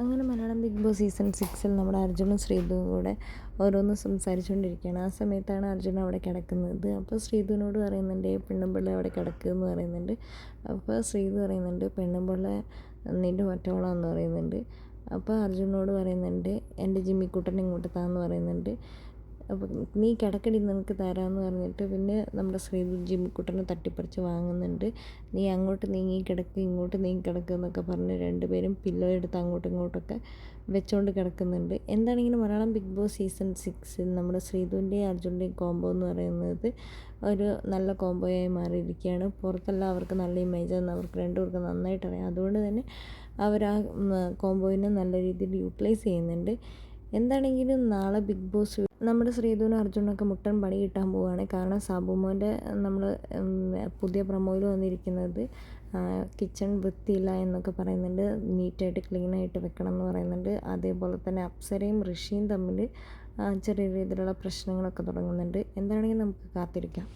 അങ്ങനെ Malayalam big boss season സിക്സിൽ നമ്മുടെ അർജുനും ശ്രീധുവും കൂടെ ഓരോന്ന് സംസാരിച്ചുകൊണ്ടിരിക്കുകയാണ്. ആ സമയത്താണ് അർജുൻ അവിടെ കിടക്കുന്നത്. അപ്പോൾ ശ്രീധുവിനോട് പറയുന്നുണ്ട് പെണ്ണും പിള്ള അവിടെ കിടക്കുക എന്ന് പറയുന്നുണ്ട്. അപ്പോൾ ശ്രീധു പറയുന്നുണ്ട് പെണ്ണും പിള്ള നിന്റെ ഒറ്റവളാന്ന് പറയുന്നുണ്ട്. അപ്പോൾ അർജുനോട് പറയുന്നുണ്ട് എന്റെ ജിമ്മിക്കുട്ടൻ ഇങ്ങോട്ട് താന്ന് പറയുന്നുണ്ട്. അപ്പോൾ നീ കിടക്കടി നിനക്ക് തരാമെന്ന് പറഞ്ഞിട്ട് പിന്നെ നമ്മുടെ ശ്രീധു ജിമ്മിക്കുട്ടനെ തട്ടിപ്പറിച്ച് വാങ്ങുന്നുണ്ട്. നീ അങ്ങോട്ട് നീങ്ങി കിടക്ക് ഇങ്ങോട്ട് നീങ്ങി കിടക്കുക എന്നൊക്കെ പറഞ്ഞ് രണ്ടുപേരും പില്ലോ എടുത്ത് അങ്ങോട്ടും ഇങ്ങോട്ടൊക്കെ വെച്ചുകൊണ്ട് കിടക്കുന്നുണ്ട്. എന്താണെങ്കിലും മലയാളം ബിഗ് ബോസ് സീസൺ സിക്സിൽ നമ്മുടെ ശ്രീധുവിന്റെയും അർജുന്റെയും കോംബോ എന്ന് പറയുന്നത്? ഒരു നല്ല കോംബോയായി മാറിയിരിക്കുകയാണ്. പുറത്തെല്ലാവർക്കും നല്ല ഇമേജ് അവർക്ക് രണ്ടുപേർക്കും നന്നായിട്ട് അറിയാം അതുകൊണ്ട് തന്നെ അവർ ആ കോംബോയിനെ നല്ല രീതിയിൽ യൂട്ടിലൈസ് ചെയ്യുന്നുണ്ട്. എന്താണെങ്കിലും നാളെ ബിഗ് ബോസ് നമ്മുടെ ശ്രീധുവിനും അർജുനൊക്കെ മുട്ടൻ പണി കിട്ടാൻ പോവുകയാണ്. കാരണം സാബുമോന്റെ നമ്മൾ പുതിയ പ്രൊമോയിൽ വന്നിരിക്കുന്നത് കിച്ചൺ വൃത്തിയില്ല എന്നൊക്കെ പറയുന്നുണ്ട്. നീറ്റായിട്ട് ക്ലീനായിട്ട് വെക്കണം എന്ന് പറയുന്നുണ്ട്. അതേപോലെ തന്നെ അപ്സരയും ഋഷിയും തമ്മിൽ ചെറിയ രീതിയിലുള്ള പ്രശ്നങ്ങളൊക്കെ തുടങ്ങുന്നുണ്ട്. എന്താണെങ്കിലും നമുക്ക് കാത്തിരിക്കാം.